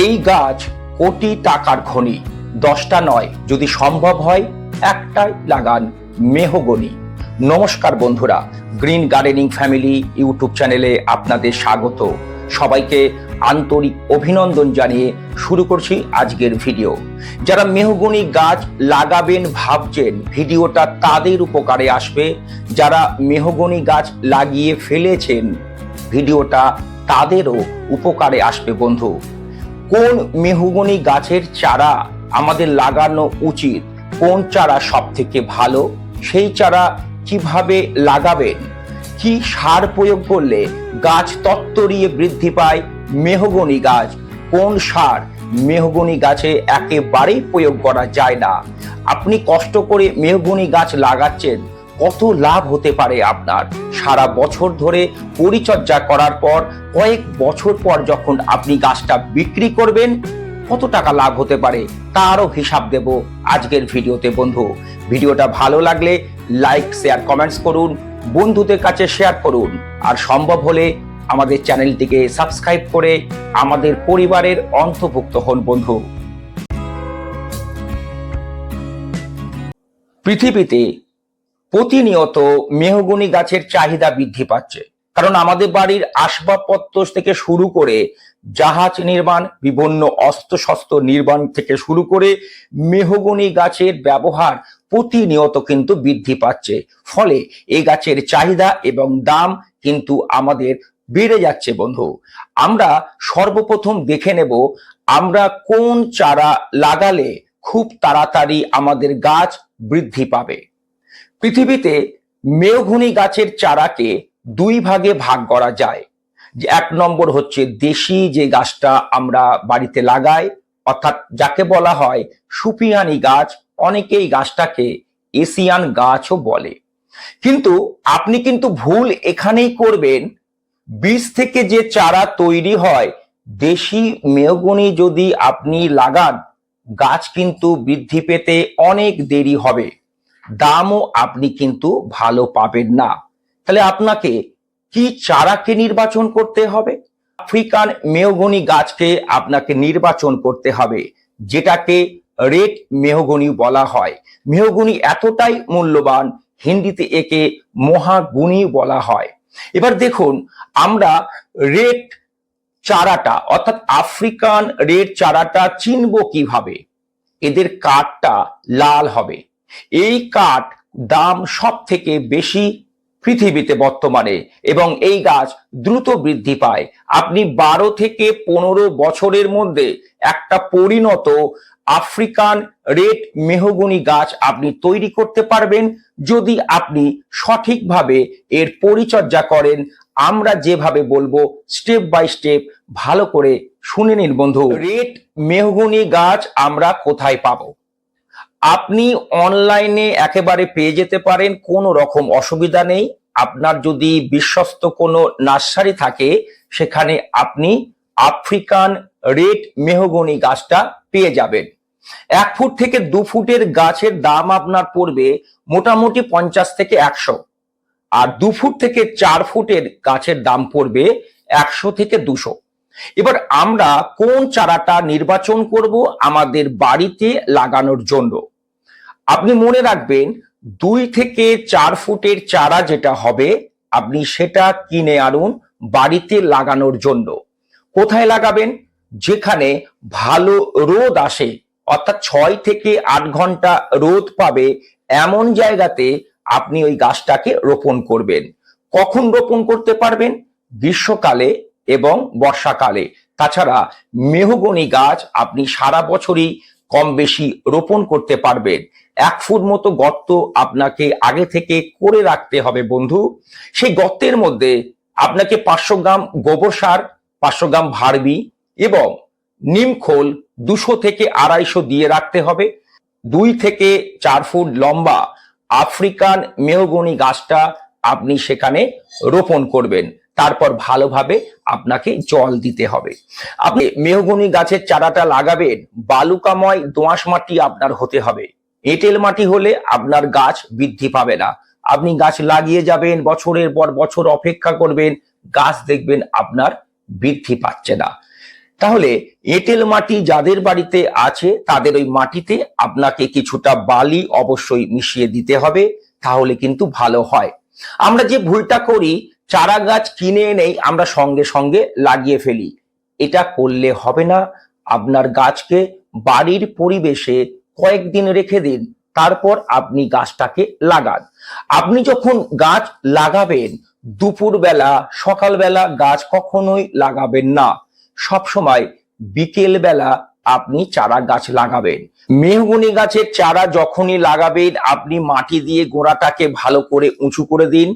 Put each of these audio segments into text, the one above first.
এই গাছ কোটি টাকার খনি। দশটা নয়, যদি সম্ভব হয়, একটাই লাগান মেহগনি। নমস্কার বন্ধুরা, গ্রিন গার্ডেনিং ফ্যামিলি ইউটিউব চ্যানেলে আপনাদের স্বাগত। সবাইকে আন্তরিক অভিনন্দন জানিয়ে শুরু করছি আজকের ভিডিও। যারা মেহগনি গাছ লাগাবেন ভাবছেন, ভিডিওটা তাদের উপকারে আসবে। যারা মেহগনি গাছ লাগিয়ে ফেলেছেন, ভিডিওটা তাদেরও উপকারে আসবে বন্ধু। কোন মেহগনি গাছের চারা আমাদের লাগানো উচিত? কোন চারা সব থেকে ভালো? সেই চারা কীভাবে লাগাবেন? কি সার প্রয়োগ করলে গাছ তত্তরিয়ে বৃদ্ধি পায়? মেহগনি গাছ, কোন সার মেহগনি গাছে একেবারেই প্রয়োগ করা যায় না? আপনি কষ্ট করে মেহগনি গাছ লাগাচ্ছেন কত লাভ হতে পারে আপনার? সারা বছর ধরে পরিচর্যা করার পর, কয়েক বছর পর যখন আপনি গাছটা বিক্রি করবেন, কত টাকা লাভ হতে পারে তারও হিসাব দেব আজকের ভিডিওতে, বন্ধু। ভিডিওটা ভালো লাগলে লাইক, শেয়ার, কমেন্টস করুন, বন্ধুদের কাছে শেয়ার করুন। আর সম্ভব হলে আমাদের চ্যানেলটিকে সাবস্ক্রাইব করে আমাদের পরিবারের অন্তর্ভুক্ত হন, বন্ধু। পৃথিবীতে প্রতিনিয়ত মেহগুনি গাছের চাহিদা বৃদ্ধি পাচ্ছে। কারণ আমাদের বাড়ির আসবাবপত্র থেকে শুরু করে জাহাজ নির্মাণ, বিভিন্ন অস্ত্রশস্ত্র নির্মাণ থেকে শুরু করে মেহগুনি গাছের ব্যবহার প্রতিনিয়ত কিন্তু বৃদ্ধি পাচ্ছে। ফলে এই গাছের চাহিদা এবং দাম কিন্তু আমাদের বেড়ে যাচ্ছে বন্ধু। আমরা সর্বপ্রথম দেখে নেব, আমরা কোন চারা লাগালে খুব তাড়াতাড়ি আমাদের গাছ বৃদ্ধি পাবে। পৃথিবীতে মেঘুনি গাছের চারাকে দুই ভাগে ভাগ করা যায়। যে এক নম্বর হচ্ছে দেশি, যে গাছটা আমরা বাড়িতে লাগাই, অর্থাৎ যাকে বলা হয় সুপিয়ানি গাছ, অনেকেই গাছটাকে এশিয়ান গাছও বলে। কিন্তু আপনি কিন্তু ভুল এখানেই করবেন। বীজ থেকে যে চারা তৈরি হয়, দেশি মেহগুনি যদি আপনি লাগান, গাছ কিন্তু বৃদ্ধি পেতে অনেক দেরি হবে। দামও আপনি কিন্তু ভালো পাবেন না। তাহলে আপনাকে কি চারাকে নির্বাচন করতে হবে? আফ্রিকান মেহগনি গাছকে আপনাকে নির্বাচন করতে হবে, যেটাকে রেড মেহগনি বলা হয়। মেহগনি এতটাই মূল্যবান, হিন্দিতে একে মহাগুণী বলা হয়। এবার দেখুন, আমরা রেড চারাটা, অর্থাৎ আফ্রিকান রেড চারাটা চিনব কীভাবে? এদের কাঠটা লাল হবে। এই কাঠ দাম সব থেকে বেশি পৃথিবীতে বর্তমানে এবং এই গাছ দ্রুত বৃদ্ধি পায়। আপনি বারো থেকে পনেরো বছরের মধ্যে একটা পরিণত আফ্রিকান রেড মেহগুনি গাছ আপনি তৈরি করতে পারবেন। যদি আপনি সঠিকভাবে এর পরিচর্যা করেন, আমরা যেভাবে বলব স্টেপ বাই স্টেপ ভালো করে শুনে নিন বন্ধু। রেড মেহগুনি গাছ আমরা কোথায় পাবো? আপনি অনলাইনে একেবারে পেয়ে যেতে পারেন, কোনো রকম অসুবিধা নেই। আপনার যদি বিশ্বস্ত কোনো নার্সারি থাকে, সেখানে আপনি আফ্রিকান রেড মেহগনি গাছটা পেয়ে যাবেন। এক ফুট থেকে দু ফুটের গাছের দাম আপনার পড়বে মোটামুটি পঞ্চাশ থেকে একশো। আর দু ফুট থেকে চার ফুটের গাছের দাম পড়বে একশো থেকে দুশো। এবার আমরা কোন চারাটা নির্বাচন করব আমাদের বাড়িতে লাগানোর জন্য? আপনি মনে রাখবেন, দুই থেকে চার ফুটের চারা যেটা হবে, আপনি সেটা কিনে আনুন বাড়িতে লাগানোর জন্য। কোথায় লাগাবেন? যেখানে ভালো রোদ আসে, অর্থাৎ ছয় থেকে আট ঘণ্টা রোদ পাবে, এমন জায়গাতে আপনি ওই গাছটাকে রোপণ করবেন। কখন রোপণ করতে পারবেন? গ্রীষ্মকালে এবং বর্ষাকালে। তাছাড়া মেহগনি গাছ আপনি সারা বছরই কম বেশি রোপণ করতে পারবেন। এক ফুট মতো গর্ত আপনাকে আগে থেকে করে রাখতে হবে বন্ধু। সেই গর্তের মধ্যে আপনাকে পাঁচশো গ্রাম গোবর সার, পাঁচশো গ্রাম ভার্বি এবং নিমখোল দুশো থেকে আড়াইশো দিয়ে রাখতে হবে। দুই থেকে চার ফুট লম্বা আফ্রিকান মেহগনি গাছটা আপনি সেখানে রোপণ করবেন। তারপর ভালোভাবে আপনাকে জল দিতে হবে। আপনি মেহগনি গাছের চারাটা লাগাবেন, বালুকাময় দোঁয়াশ মাটি আপনার হতে হবে। এঁটেল মাটি হলে আপনার গাছ বৃদ্ধি পাবে না। আপনি গাছ লাগিয়ে যাবেন, বছরের পর বছর অপেক্ষা করবেন, গাছ দেখবেন আপনার বৃদ্ধি পাচ্ছে না। তাহলে এঁটেল মাটি যাদের বাড়িতে আছে, তাদের ওই মাটিতে আপনাকে কিছুটা বালি অবশ্যই মিশিয়ে দিতে হবে, তাহলে কিন্তু ভালো হয়। আমরা যে ভুলটা করি চারা গাছ কিনে এনেই আমরা সঙ্গে সঙ্গে লাগিয়ে ফেলি। এটা করলে হবে না। আপনার গাছকে বাড়ির পরিবেশে কয়েকদিন রেখে দিন, তারপর আপনি গাছটাকে লাগান। আপনি যখন গাছ লাগাবেন, দুপুরবেলা, সকালবেলা গাছ কখনোই লাগাবেন না। সব সময় বিকেল বেলা আপনি চারা গাছ লাগাবেন। মেহগুনি গাছের চারা যখনই লাগাবেন, আপনি মাটি দিয়ে গোড়াটাকে ভালো করে উঁচু করে দিন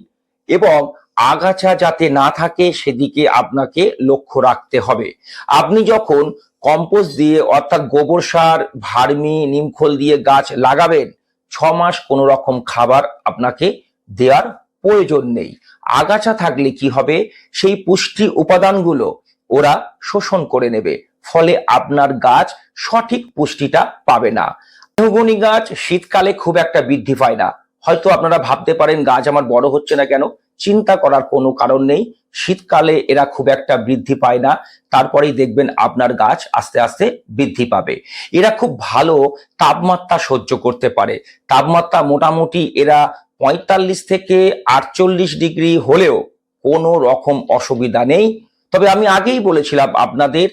এবং আগাছা যাতে না থাকে, সেদিকে আপনাকে লক্ষ্য রাখতে হবে। আপনি যখন কম্পোস্ট দিয়ে, অর্থাৎ গোবর সার, ভার্মি, নিমখোল দিয়ে গাছ লাগাবেন ছ মাস কোনো রকম খাবার আপনাকে দেওয়ার প্রয়োজন নেই। আগাছা থাকলে কি হবে? সেই পুষ্টি উপাদানগুলো ওরা শোষণ করে নেবে, ফলে আপনার গাছ সঠিক পুষ্টিটা পাবে না। মেহগনি গাছ শীতকালে খুব একটা বৃদ্ধি পায় না। হয়তো আপনারা ভাবতে পারেন, গাছ আমার বড় হচ্ছে না কেন? চিন্তা করার কোনো কারণ নেই। শীতকালে এরা খুব একটা বৃদ্ধি পায় না। তারপরেই দেখবেন আপনার গাছ আস্তে আস্তে বৃদ্ধি পাবে। এরা খুব ভালো তাপমাত্রা সহ্য করতে পারে। তাপমাত্রা মোটামুটি এরা পঁয়তাল্লিশ থেকে আটচল্লিশ ডিগ্রি হলেও কোনো রকম অসুবিধা নেই। তবে আমি আগেই বলেছিলাম আপনাদের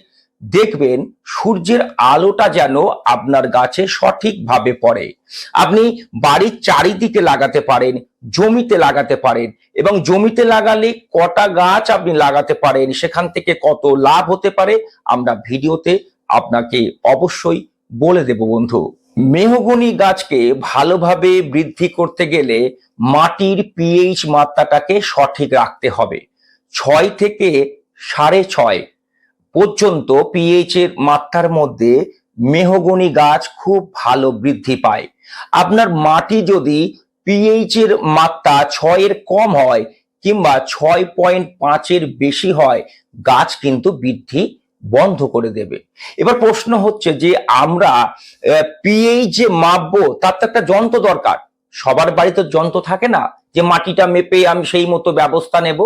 দেখবেন সূর্যের আলোটা যেন আপনার গাছে সঠিকভাবে পড়ে। আপনি বাড়ির চারিদিকে লাগাতে পারেন, জমিতে লাগাতে পারেন এবং জমিতে লাগালে কটা গাছ আপনি লাগাতে পারেন, সেখান থেকে কত লাভ হতে পারে আমরা ভিডিওতে আপনাকে অবশ্যই বলে দেব বন্ধু। মেহগনি গাছকে ভালোভাবে বৃদ্ধি করতে গেলে মাটির পিএইচ মাত্রাটাকে সঠিক রাখতে হবে। ছয় থেকে সাড়ে ছয় পর্যন্ত পিএইচ এর মাত্রার মধ্যে মেহগনি গাছ খুব ভালো বৃদ্ধি পায়। আপনার মাটি যদি পিএইচ এর মাত্রা ছয়ের কম হয় কিংবা ছয় পয়েন্ট পাঁচের বেশি হয়, গাছ কিন্তু বৃদ্ধি বন্ধ করে দেবে। এবার প্রশ্ন হচ্ছে যে আমরা পিএইচ যে মাপবো তার তো একটা যন্ত্র দরকার। সবার বাড়িতে যন্ত্র থাকে না যে মাটিটা মেপে আমি সেই মতো ব্যবস্থা নেব।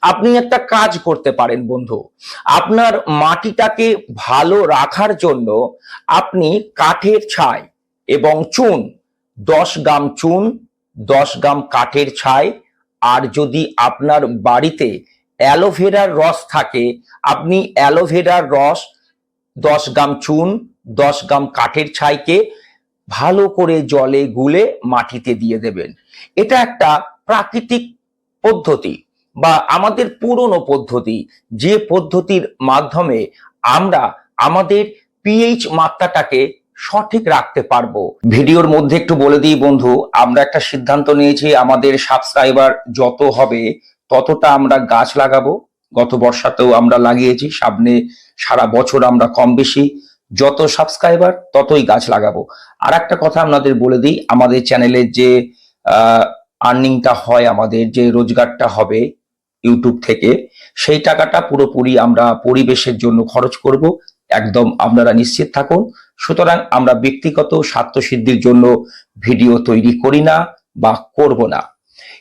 আপনি একটা কাজ করতে পারেন, বন্ধু। আপনার মাটিটাকে ভালো রাখার জন্য আপনি কাঠের ছাই এবং চুন, দশ গ্রাম চুন, দশ গ্রাম কাঠের ছাই, আর যদি আপনার বাড়িতে অ্যালোভেরার রস থাকে, আপনি অ্যালোভেরার রস, দশ গ্রাম চুন, দশ গ্রাম কাঠের ছাইকে ভালো করে জলে গুলে মাটিতে দিয়ে দেবেন। এটা একটা প্রাকৃতিক পদ্ধতি। বা আমাদের পুরনো পদ্ধতি, যে পদ্ধতির মাধ্যমে আমরা আমাদের পিএইচ মাত্রাটাকে সঠিক রাখতে পারব। ভিডিওর মধ্যে একটু বলে দিই বন্ধু, আমরা একটা সিদ্ধান্ত নিয়েছি, আমাদের সাবস্ক্রাইবার যত হবে ততটা আমরা গাছ লাগাবো। গত বর্ষাতেও আমরা লাগিয়েছি, সামনে সারা বছর আমরা কম বেশি যত সাবস্ক্রাইবার ততই গাছ লাগাবো। আর একটা কথা আপনাদের বলে দিই, আমাদের চ্যানেলের যে আর্নিংটা হয়, আমাদের যে রোজগারটা হবে ইউটিউব থেকে, সেই টাকাটা পুরোপুরি আমরা পরিবেশের জন্য খরচ করব। একদম আপনারা নিশ্চিত থাকুন। সুতরাং আমরা ব্যক্তিগত স্বার্থসিদ্ধির জন্য ভিডিও তৈরি করি না বা করব না।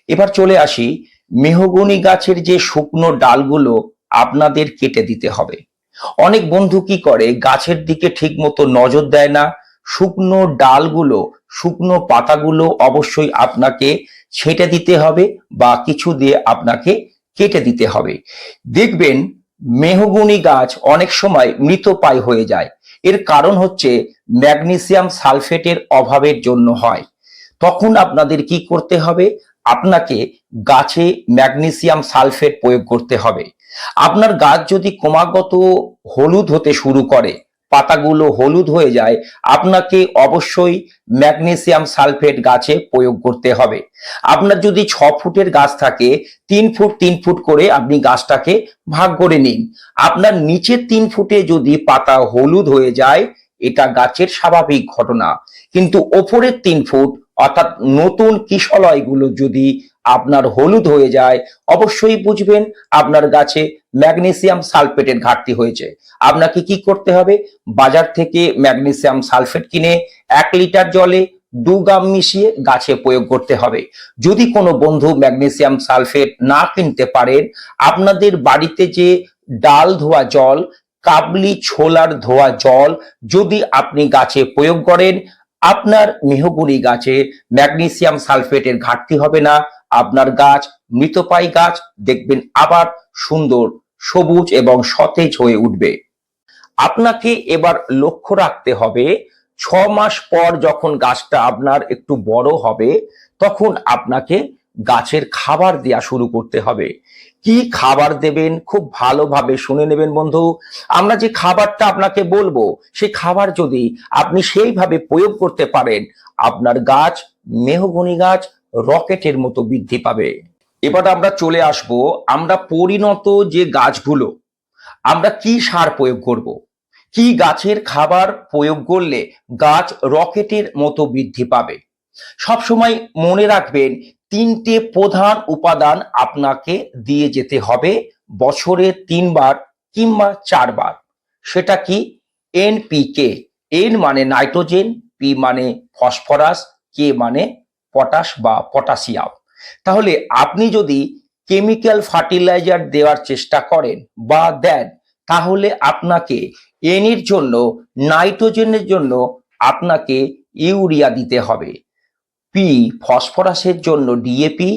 এবার চলে আসি, মেহগনি গাছের যে শুকনো ডালগুলো আপনাদের কেটে দিতে হবে। অনেক বন্ধু কি করে, গাছের দিকে ঠিক মতো নজর দেয় না, শুকনো ডালগুলো, শুকনো পাতাগুলো অবশ্যই আপনাকে ছেটে দিতে হবে বা কিছু দিয়ে আপনাকে কেটে দিতে হবে। দেখবেন মেহগুনি গাছ অনেক সময় মৃতপায় হয়ে যায়। এর কারণ হচ্ছে ম্যাগনেসিয়াম সালফেটের অভাবের জন্য হয়। তখন আপনাদের কি করতে হবে? আপনাকে গাছে ম্যাগনেসিয়াম সালফেট প্রয়োগ করতে হবে। আপনার গাছ যদি ক্রমাগত হলুদ হতে শুরু করে পাতাগুলো হলুদ হয়ে যায়, আপনাকে অবশ্যই ম্যাগনেসিয়াম সালফেট গাছে প্রয়োগ করতে হবে। আপনার যদি ছ ফুটের গাছ থাকে, তিন ফুট তিন ফুট করে আপনি গাছটাকে ভাগ করে নিন। আপনার নিচের তিন ফুটে যদি পাতা হলুদ হয়ে যায়, এটা গাছের স্বাভাবিক ঘটনা। কিন্তু ওপরের তিন ফুট, অর্থাৎ নতুন কিশলয়গুলো যদি আপনার হলুদ হয়ে যায়, অবশ্যই বুঝবেন আপনার গাছে ম্যাগনেসিয়াম সালফেটের ঘাটতি হয়েছে। আপনাকে কি করতে হবে? বাজার থেকে ম্যাগনেসিয়াম সালফেট কিনে এক লিটার জলে দু গ্রাম মিশিয়ে গাছে প্রয়োগ করতে হবে। যদি কোনো বন্ধু ম্যাগনেসিয়াম সালফেট না কিনতে পারেন, আপনাদের বাড়িতে যে ডাল ধোয়া জল, কাবলি ছোলার ধোয়া জল যদি আপনি গাছে প্রয়োগ করেন, আপনার মেহগুনি গাছে ম্যাগনেসিয়াম সালফেটের ঘাটতি হবে না। আপনার গাছ মৃতপাই গাছ দেখবেন আবার সুন্দর, সবুজ এবং সতেজ হয়ে উঠবে। আপনাকে এবার লক্ষ্য রাখতে হবে, ছ মাস পর যখন গাছটা আপনার একটু বড় হবে, তখন আপনাকে গাছের খাবার দেয়া শুরু করতে হবে। কি খাবার দেবেন খুব ভালোভাবে শুনে নেবেন বন্ধু। আমরা যে খাবারটা আপনাকে বলব সেই খাবার যদি আপনি সেইভাবে প্রয়োগ করতে পারেন, আপনার গাছ, মেহগনি গাছ রকেটের মতো বৃদ্ধি পাবে। এবার আমরা চলে আসব, আমরা পরিণত যে গাছগুলো, আমরা কি সার প্রয়োগ করব? কি গাছের খাবার প্রয়োগ করলে গাছ রকেটের মতো বৃদ্ধি পাবে? সবসময় মনে রাখবেন, তিনটে প্রধান উপাদান আপনাকে দিয়ে যেতে হবে বছরে তিনবার কিংবা চারবার। সেটা কি? এনপিকে এন মানে নাইট্রোজেন পি মানে ফসফরাস কে মানে পটাশ বা পটাশিয়াম। তাহলে আপনি যদি কেমিক্যাল ফার্টিলাইজার দেওয়ার চেষ্টা করেন বা দেন, তাহলে আপনাকে এনির জন্য, নাইট্রোজেনের জন্য আপনাকে ইউরিয়া দিতে হবে। পি ফসফরাসের জন্য ডিএপি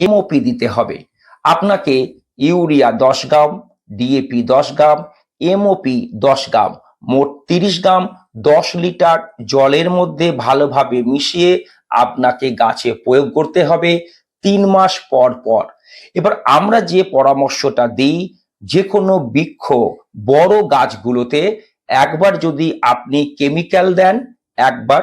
এমওপি দিতে হবে। আপনাকে ইউরিয়া দশ গ্রাম ডিএপি দশ গ্রাম এমওপি দশ গ্রাম, মোট তিরিশ গ্রাম দশ লিটার জলের মধ্যে ভালোভাবে মিশিয়ে আপনাকে গাছে প্রয়োগ করতে হবে তিন মাস পর পর। এবার আমরা যে পরামর্শটা দিই যে কোনো বৃক্ষ, বড় গাছগুলোতে একবার যদি আপনি কেমিক্যাল দেন, একবার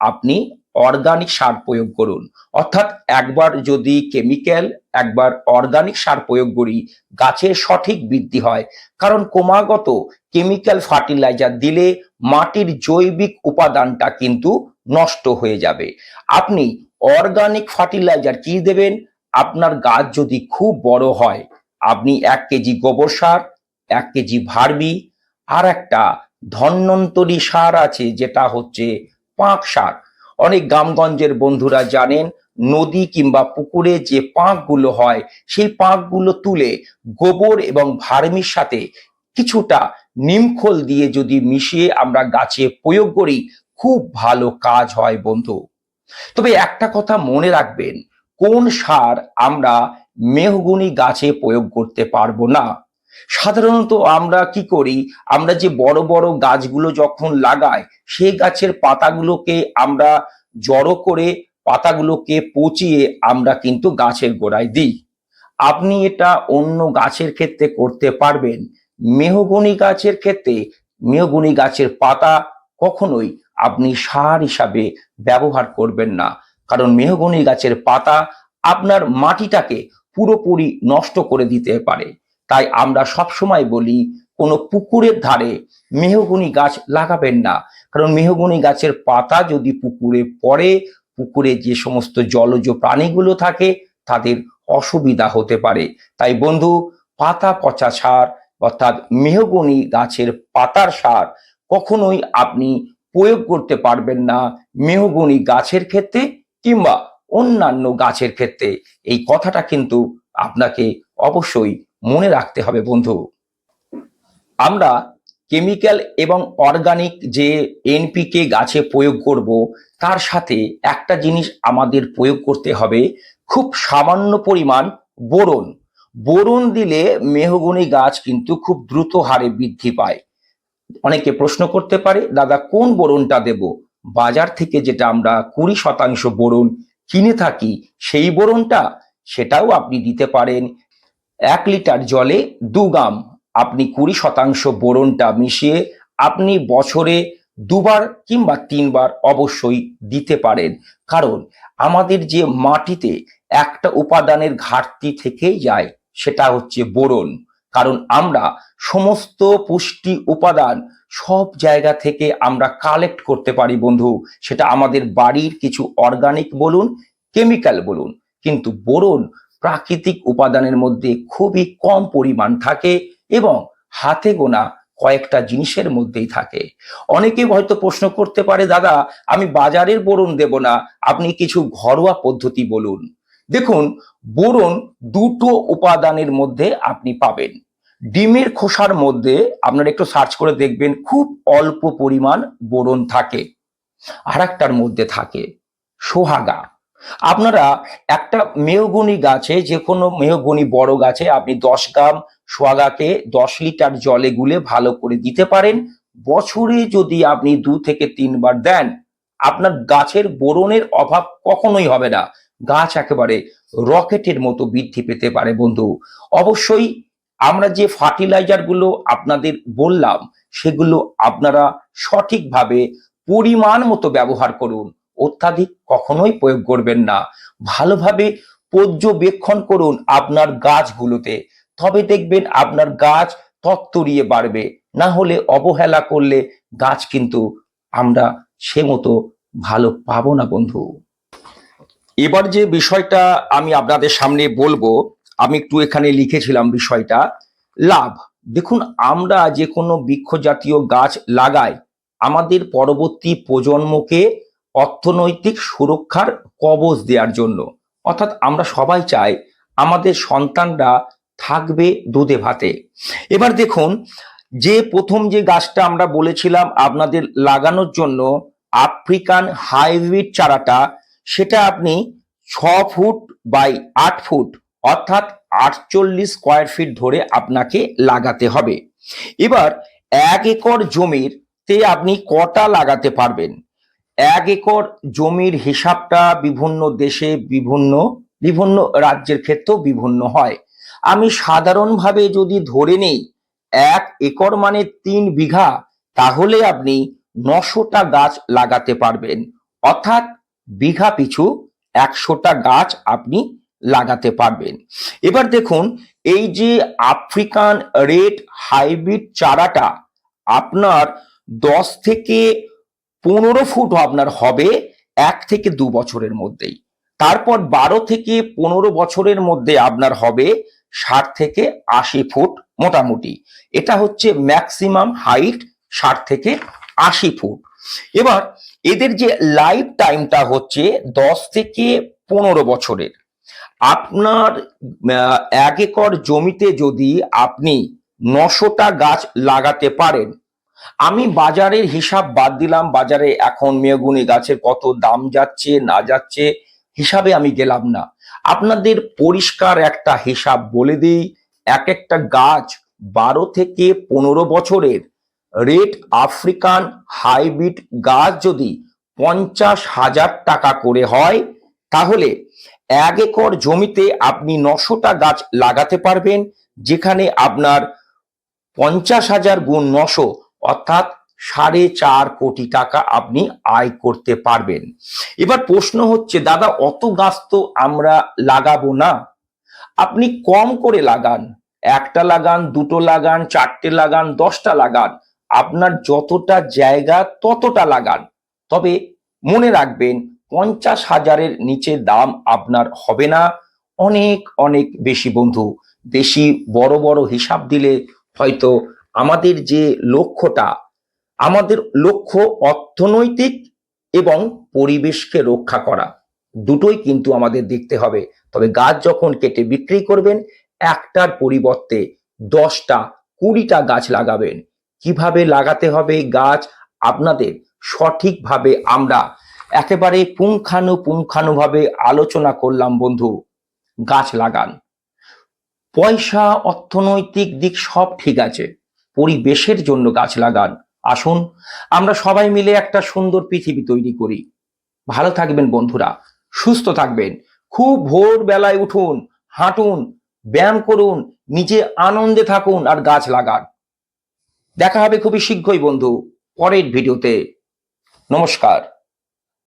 আপনি অর্গানিক সার প্রয়োগ করুন। অর্থাৎ একবার যদি কেমিক্যাল, একবার অর্গানিক সার প্রয়োগ করি, গাছের সঠিক বৃদ্ধি হয়। কারণ ক্রমাগত কেমিক্যাল ফার্টিলাইজার দিলে মাটির জৈবিক উপাদানটা কিন্তু নষ্ট হয়ে যাবে। আপনি অর্গানিক ফার্টিলাইজার কি দেবেন? আপনার গাছ যদি খুব বড় হয়, আপনি এক কেজি গোবর সার, এক কেজি ভার্বি আর একটা ধন্বন্তরী সার আছে যেটা হচ্ছে পাঁক সার। অনেক গ্রামগঞ্জের বন্ধুরা জানেন, নদী কিংবা পুকুরে যে পাঁকগুলো হয়, সেই পাঁকগুলো তুলে গোবর এবং ভার্মির সাথে কিছুটা নিমখোল দিয়ে যদি মিশিয়ে আমরা গাছে প্রয়োগ করি খুব ভালো কাজ হয় বন্ধু। তবে একটা কথা মনে রাখবেন, কোন সার আমরা মেহগুনি গাছে প্রয়োগ করতে পারব না? সাধারণত আমরা কি করি, আমরা যে বড় বড় গাছগুলো যখন লাগাই, সেই গাছের পাতাগুলোকে আমরা জড়ো করে পাতাগুলোকে পচিয়ে আমরা কিন্তু গাছের গোড়ায় দিই। আপনি এটা অন্য গাছের ক্ষেত্রে করতে পারবেন। মেহগনি গাছের ক্ষেত্রে মেহগনি গাছের পাতা কখনোই আপনি সার হিসাবে ব্যবহার করবেন না। কারণ মেহগনি গাছের পাতা আপনার মাটিটাকে পুরোপুরি নষ্ট করে দিতে পারে। তাই আমরা সবসময় বলি, কোনো পুকুরের ধারে মেহগুনি গাছ লাগাবেন না। কারণ মেহগুনি গাছের পাতা যদি পুকুরে পড়ে, পুকুরে যে সমস্ত জলজ প্রাণীগুলো থাকে, তাদের অসুবিধা হতে পারে। তাই বন্ধু, পাতা পচা সার অর্থাৎ মেহগুনি গাছের পাতার সার কখনোই আপনি প্রয়োগ করতে পারবেন না মেহগুনি গাছের ক্ষেত্রে কিংবা অন্যান্য গাছের ক্ষেত্রে। এই কথাটা কিন্তু আপনাকে অবশ্যই মনে রাখতে হবে বন্ধু। আমরা কেমিক্যাল এবং অর্গানিক যে এনপিকে গাছে প্রয়োগ করব, তার সাথে একটা জিনিস আমাদের প্রয়োগ করতে হবে, খুব সামান্য পরিমাণ বোরন। বোরন দিলে মেহগুনি গাছ কিন্তু খুব দ্রুত হারে বৃদ্ধি পায়। অনেকে প্রশ্ন করতে পারে, দাদা, কোন বোরনটা দেব? বাজার থেকে যেটা আমরা কুড়ি শতাংশ বোরন কিনে থাকি, সেই বোরনটা সেটাও আপনি দিতে পারেন। এক লিটার জলে দু গ্রাম আপনি কুড়ি শতাংশ বোরনটা মিশিয়ে আপনি বছরে দুবার কিংবা তিনবার অবশ্যই দিতে পারেন। কারণ আমাদের যে মাটিতে একটা উপাদানের ঘাটতি থেকেই যায়, সেটা হচ্ছে বোরন কারণ আমরা সমস্ত পুষ্টি উপাদান সব জায়গা থেকে আমরা কালেক্ট করতে পারি বন্ধু। সেটা আমাদের বাড়ির কিছু অর্গানিক বলুন কেমিক্যাল বলুন। কিন্তু বোরন প্রাকৃতিক উপাদানের মধ্যে খুবই কম পরিমাণ থাকে এবং হাতে গোনা কয়েকটা জিনিসের মধ্যেই থাকে। অনেকে হয়তো প্রশ্ন করতে পারে, দাদা, আমি বাজারের বোরন দেব না। আপনি কিছু ঘরোয়া পদ্ধতি বলুন। দেখুন, বোরন দুটো উপাদানের মধ্যে আপনি পাবেন। ডিমের খোসার মধ্যে আপনারা একটু সার্চ করে দেখবেন, খুব অল্প পরিমাণ বোরন থাকে। আর একটার মধ্যে থাকে সোহাগা। আপনারা একটা মেহগুনি গাছে যে কোনো মেহগুনি বড় গাছে, আপনি দশ গ্রাম সোহাগাকে দশ লিটার জলে গুলে ভালো করে দিতে পারেন। বছরে যদি আপনি দু থেকে তিনবার দেন, আপনার গাছের বোরনের অভাব কখনোই হবে না। গাছ একেবারে রকেটের মতো বৃদ্ধি পেতে পারে বন্ধু। অবশ্যই আমরা যে ফার্টিলাইজারগুলো আপনাদের বললাম, সেগুলো আপনারা সঠিকভাবে পরিমাণ মতো ব্যবহার করুন। অত্যাধিক কখনোই প্রয়োগ করবেন না। ভালোভাবে পর্যবেক্ষণ করুন আপনার গাছগুলোতে। তবে দেখবেন আপনার গাছ তত্তরিয়ে বাড়বে। না হলে অবহেলা করলে গাছ কিন্তু আমরা সে মতো ভালো পাবো না, বন্ধু। এবার যে বিষয়টা আমি আপনাদের সামনে বলব আমি একটু এখানে লিখেছিলাম বিষয়টা। লাভ। দেখুন, আমরা যে কোনো বৃক্ষ জাতীয় গাছ লাগাই, আমাদের পরবর্তী প্রজন্মকে অর্থনৈতিক সুরক্ষার কবচ দেওয়ার জন্য। অর্থাৎ আমরা সবাই চাই আমাদের সন্তানরা থাকবে দুধে ভাতে। এবার দেখুন, যে প্রথম যে গাছটা আমরা বলেছিলাম আপনাদের লাগানোর জন্য আফ্রিকান হাইব্রিড চারাটা, সেটা আপনি ছ ফুট বাই আট ফুট অর্থাৎ আটচল্লিশ স্কোয়ার ফিট ধরে আপনাকে লাগাতে হবে। এবার এক একর জমির তে আপনি কটা লাগাতে পারবেন? এক একর জমির হিসাবটা বিভিন্ন দেশে বিভিন্ন বিভিন্ন রাজ্যের ক্ষেত্রেও বিভিন্ন হয়। আমি সাধারণভাবে যদি ধরে নেই, এক একর মানে তিন বিঘা, তাহলে আপনি নশোটা গাছ লাগাতে পারবেন। অর্থাৎ বিঘা পিছু একশোটা গাছ আপনি লাগাতে পারবেন। এবার দেখুন, এই যে আফ্রিকান রেড হাইব্রিড চারাটা আপনার দশ থেকে পনেরো ফুট আপনার হবে এক থেকে দু বছরের মধ্যেই। তারপর বারো থেকে পনেরো বছরের মধ্যে আপনার হবে ষাট থেকে আশি ফুট মোটামুটি। এটা হচ্ছে ম্যাক্সিমাম হাইট ষাট থেকে আশি ফুট। এবার এদের যে লাইফ টাইমটা হচ্ছে দশ থেকে পনেরো বছরের। আপনার এক একর জমিতে যদি আপনি নশোটা গাছ লাগাতে পারেন, আমি বাজারের হিসাব বাদ দিলাম, বাজারে এখন মেয়গুনি গাছের কত দাম যাচ্ছে, না যাচ্ছে, হিসাবে আমি গেলাম না। আপনাদের পরিষ্কার একটা হিসাব বলে দিই, এক একটা গাছ বারো থেকে পনেরো বছরের রেড আফ্রিকান হাইব্রিড গাছ যদি পঞ্চাশ হাজার টাকা করে হয়, তাহলে এক একর জমিতে আপনি নশোটা গাছ লাগাতে পারবেন, যেখানে আপনার পঞ্চাশ হাজার গুণ নশো, অর্থাৎ সাড়ে চার কোটি টাকা আপনি আয় করতে পারবেন। এবার প্রশ্ন হচ্ছে, দাদা, অত গাছ তো আমরা লাগাবো না। আপনি কম করে লাগান, একটা লাগান, দুটো লাগান, চারটে লাগান, দশটা লাগান, আপনার যতটা জায়গা ততটা লাগান। তবে মনে রাখবেন পঞ্চাশ হাজারের নিচে দাম আপনার হবে না। অনেক অনেক বেশি বন্ধু। বেশি বড় বড় হিসাব দিলে হয়তো আমাদের যে লক্ষ্যটা, আমাদের লক্ষ্য অর্থনৈতিক এবং পরিবেশকে রক্ষা করা। দুটোই কিন্তু আমাদের দেখতে হবে। তবে গাছ যখন কেটে বিক্রি করবেন, একটার পরিবর্তে দশটা, কুড়িটা গাছ লাগাবেন। কীভাবে লাগাতে হবে গাছ? আপনাদের সঠিকভাবে আমরা একেবারে পুঙ্খানু পুঙ্খানুপুঙ্খানুভাবে আলোচনা করলাম, বন্ধু। গাছ লাগান। পয়সা, অর্থনৈতিক দিক সব ঠিক আছে। পরিবেশের জন্য গাছ লাগান। আসুন, আমরা সবাই মিলে একটা সুন্দর পৃথিবী তৈরি করি। ভালো থাকবেন, বন্ধুরা। সুস্থ থাকবেন। খুব ভোর বেলায় উঠুন, হাঁটুন, ব্যায়াম করুন, নিজে আনন্দে থাকুন আর গাছ লাগান। দেখা হবে খুবই শীঘ্রই, বন্ধু। পরের ভিডিওতে। নমস্কার।